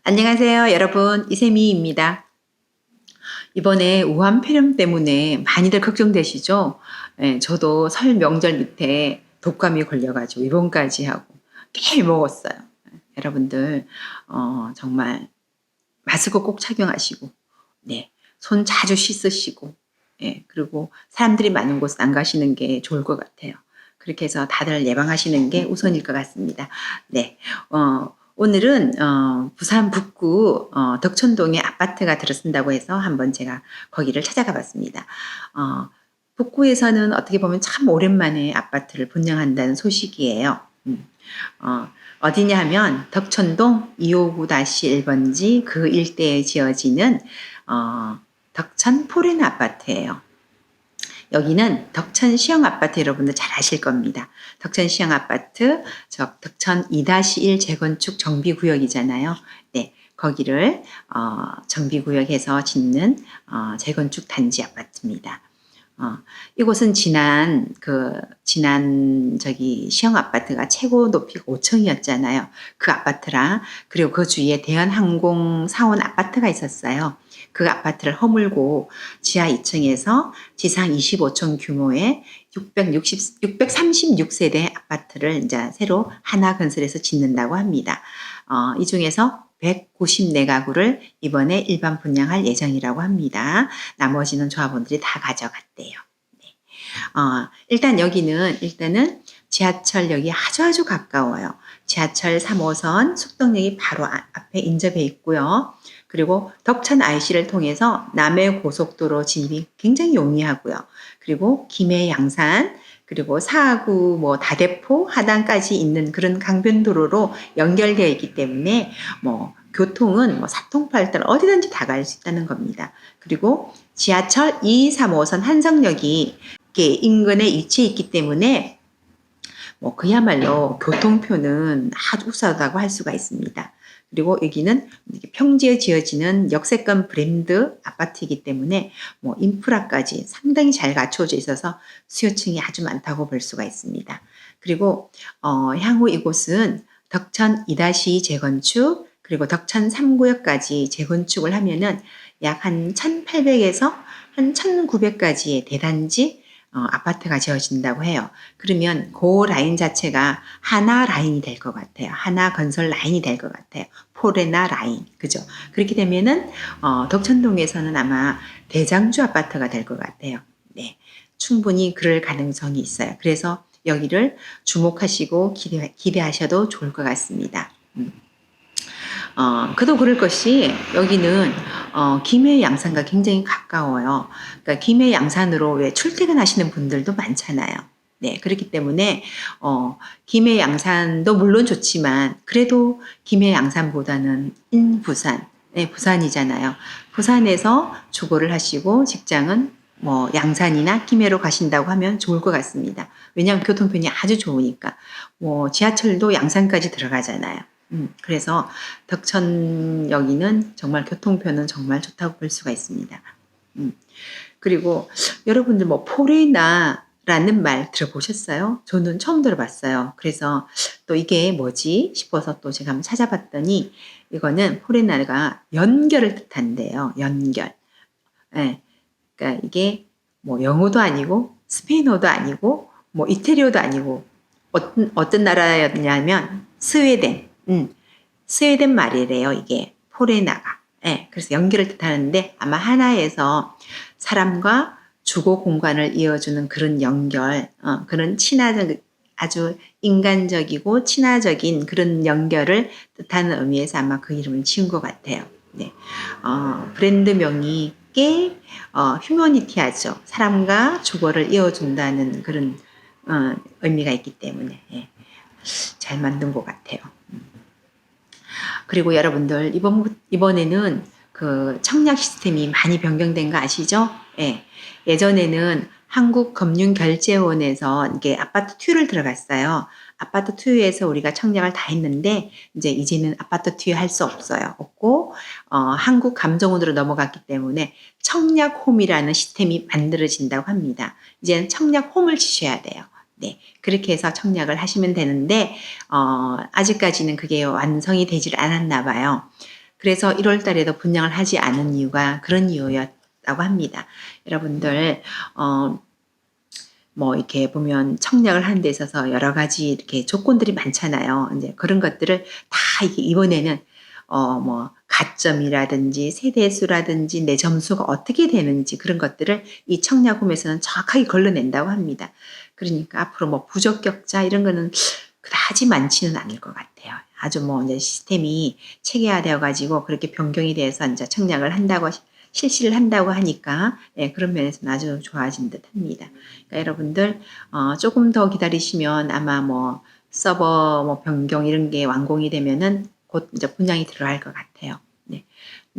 안녕하세요, 여러분. 이세미입니다. 이번에 우한 폐렴 때문에 많이들 걱정되시죠? 예, 저도 설 명절 밑에 독감이 걸려가지고 입원까지 하고 꽤 먹었어요. 예, 여러분들 어, 정말 마스크 꼭 착용하시고, 네, 손 자주 씻으시고, 예, 그리고 사람들이 많은 곳 안 가시는 게 좋을 것 같아요. 그렇게 해서 다들 예방하시는 게 우선일 것 같습니다. 네, 어, 오늘은 어, 부산 북구 어, 덕천동에 아파트가 들어선다고 해서 한번 제가 거기를 찾아가 봤습니다. 어, 북구에서는 어떻게 보면 참 오랜만에 아파트를 분양한다는 소식이에요. 음, 어, 어디냐 하면 덕천동 259-1번지 그 일대에 지어지는 어, 덕천 포레나 아파트예요. 여기는 덕천 시형 아파트 여러분들 잘 아실 겁니다. 덕천 시형 아파트, 저 덕천 2-1 재건축 정비 구역이잖아요. 네, 거기를 어, 정비 구역에서 짓는 어, 재건축 단지 아파트입니다. 어, 이곳은 지난 그 지난 저기 시형 아파트가 최고 높이가 5층이었잖아요. 그 아파트랑 그리고 그 주위에 대한항공 사원 아파트가 있었어요. 그 아파트를 허물고 지하 2층에서 지상 25층 규모의 660, 636세대 아파트를 이제 새로 하나 건설해서 짓는다고 합니다. 어, 이 중에서 194가구를 이번에 일반 분양할 예정이라고 합니다. 나머지는 조합원들이 다 가져갔대요. 네. 어, 일단 여기는 일단은 지하철역이 아주 아주 가까워요. 지하철 3호선 숙덕역이 바로 아- 앞에 인접해 있고요. 그리고 덕천 IC를 통해서 남해 고속도로 진입이 굉장히 용이하고요. 그리고 김해 양산 그리고 사구 뭐 다대포 하단까지 있는 그런 강변도로로 연결되어 있기 때문에 뭐 교통은 뭐 사통팔달 어디든지 다 갈 수 있다는 겁니다. 그리고 지하철 2, 3호선 한성역이 인근에 위치해 있기 때문에 뭐 그야말로 교통표는 아주 우수하다고 할 수가 있습니다. 그리고 여기는 평지에 지어지는 역세권 브랜드 아파트이기 때문에 뭐 인프라까지 상당히 잘 갖춰져 있어서 수요층이 아주 많다고 볼 수가 있습니다. 그리고 어, 향후 이곳은 덕천 2-2 재건축 그리고 덕천 3구역까지 재건축을 하면은 약 한 1,800에서 한 1,900까지의 대단지 어, 아파트가 지어진다고 해요. 그러면 그 라인 자체가 하나 라인이 될 것 같아요. 하나 건설 라인이 될 것 같아요. 포레나 라인. 그죠? 그렇게 되면은, 어, 덕천동에서는 아마 대장주 아파트가 될 것 같아요. 네. 충분히 그럴 가능성이 있어요. 그래서 여기를 주목하시고 기대, 기대하셔도 좋을 것 같습니다. 음. 어, 그도 그럴 것이 여기는 어, 김해 양산과 굉장히 가까워요. 그러니까 김해 양산으로 왜 출퇴근하시는 분들도 많잖아요. 네, 그렇기 때문에 어, 김해 양산도 물론 좋지만 그래도 김해 양산보다는 인부산, 네, 부산이잖아요. 부산에서 주거를 하시고 직장은 뭐 양산이나 김해로 가신다고 하면 좋을 것 같습니다. 왜냐하면 교통편이 아주 좋으니까 뭐 지하철도 양산까지 들어가잖아요. 음, 그래서 덕천역이는 정말 교통편은 정말 좋다고 볼 수가 있습니다. 음, 그리고 여러분들 뭐 포레나 라는 말 들어보셨어요? 저는 처음 들어봤어요. 그래서 또 이게 뭐지 싶어서 또 제가 한번 찾아봤더니 이거는 포레나가 연결을 뜻한대요. 연결. 예. 그러니까 이게 뭐 영어도 아니고 스페인어도 아니고 뭐 이태리어도 아니고 어떤 어떤 나라였냐면 스웨덴. 음, 스웨덴 말이래요, 이게. 포레나가. 예, 그래서 연결을 뜻하는데 아마 하나에서 사람과 주거 공간을 이어주는 그런 연결, 어, 그런 친화적, 아주 인간적이고 친화적인 그런 연결을 뜻하는 의미에서 아마 그 이름을 지은 것 같아요. 네. 어, 브랜드명이 꽤, 어, 휴머니티하죠. 사람과 주거를 이어준다는 그런, 어, 의미가 있기 때문에, 예. 잘 만든 것 같아요. 그리고 여러분들 이번 이번에는 그 청약 시스템이 많이 변경된 거 아시죠? 예. 예전에는 한국금융결제원에서 이게 아파트 투유를 들어갔어요. 아파트 투유에서 우리가 청약을 다 했는데 이제 이제는 아파트 투유 할 수 없어요. 없고 어, 한국 감정원으로 넘어갔기 때문에 청약홈이라는 시스템이 만들어진다고 합니다. 이제는 청약홈을 치셔야 돼요. 네, 그렇게 해서 청약을 하시면 되는데 어, 아직까지는 그게 완성이 되질 않았나 봐요. 그래서 1월 달에도 분양을 하지 않은 이유가 그런 이유였다고 합니다. 여러분들, 어, 뭐 이렇게 보면 청약을 하는 데 있어서 여러 가지 이렇게 조건들이 많잖아요. 이제 그런 것들을 다 이번에는 어 뭐 가점이라든지 세대수라든지 내 점수가 어떻게 되는지 그런 것들을 이 청약홈에서는 정확하게 걸러낸다고 합니다. 그러니까 앞으로 뭐 부적격자 이런 거는 그다지 많지는 않을 것 같아요. 아주 뭐 이제 시스템이 체계화되어 가지고 그렇게 변경이 돼서 이제 청약을 한다고 실시를 한다고 하니까 예, 그런 면에서는 아주 좋아진 듯 합니다. 그러니까 여러분들 어, 조금 더 기다리시면 아마 뭐 서버 뭐 변경 이런 게 완공이 되면은 곧 이제 분양이 들어갈 것 같아요. 네.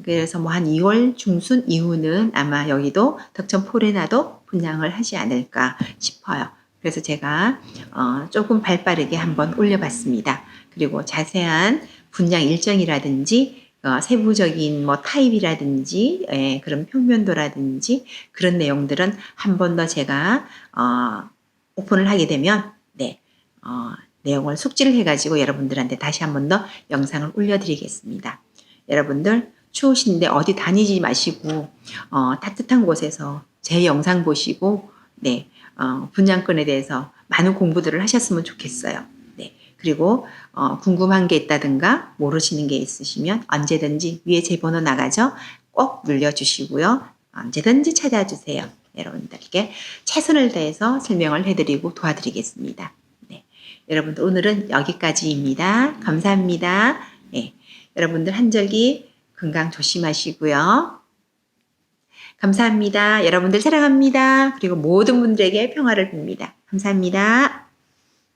그래서 뭐 한 2월 중순 이후는 아마 여기도 덕천 포레나도 분양을 하지 않을까 싶어요. 그래서 제가 어, 조금 발빠르게 한번 올려봤습니다. 그리고 자세한 분양 일정이라든지 어, 세부적인 뭐 타입이라든지 예, 그런 평면도라든지 그런 내용들은 한 번 더 제가 어, 오픈을 하게 되면 네 어, 내용을 숙지를 해가지고 여러분들한테 다시 한 번 더 영상을 올려드리겠습니다. 여러분들 추우신데 어디 다니지 마시고 어, 따뜻한 곳에서 제 영상 보시고 네 어, 분양권에 대해서 많은 공부들을 하셨으면 좋겠어요. 네 그리고 어, 궁금한 게 있다든가 모르시는 게 있으시면 언제든지 위에 제 번호 나가죠. 꼭 눌러주시고요. 언제든지 찾아주세요. 여러분들께 최선을 다해서 설명을 해드리고 도와드리겠습니다. 네. 여러분들 오늘은 여기까지입니다. 감사합니다. 네. 여러분들 한절기 건강 조심하시고요. 감사합니다. 여러분들 사랑합니다. 그리고 모든 분들에게 평화를 빕니다. 감사합니다.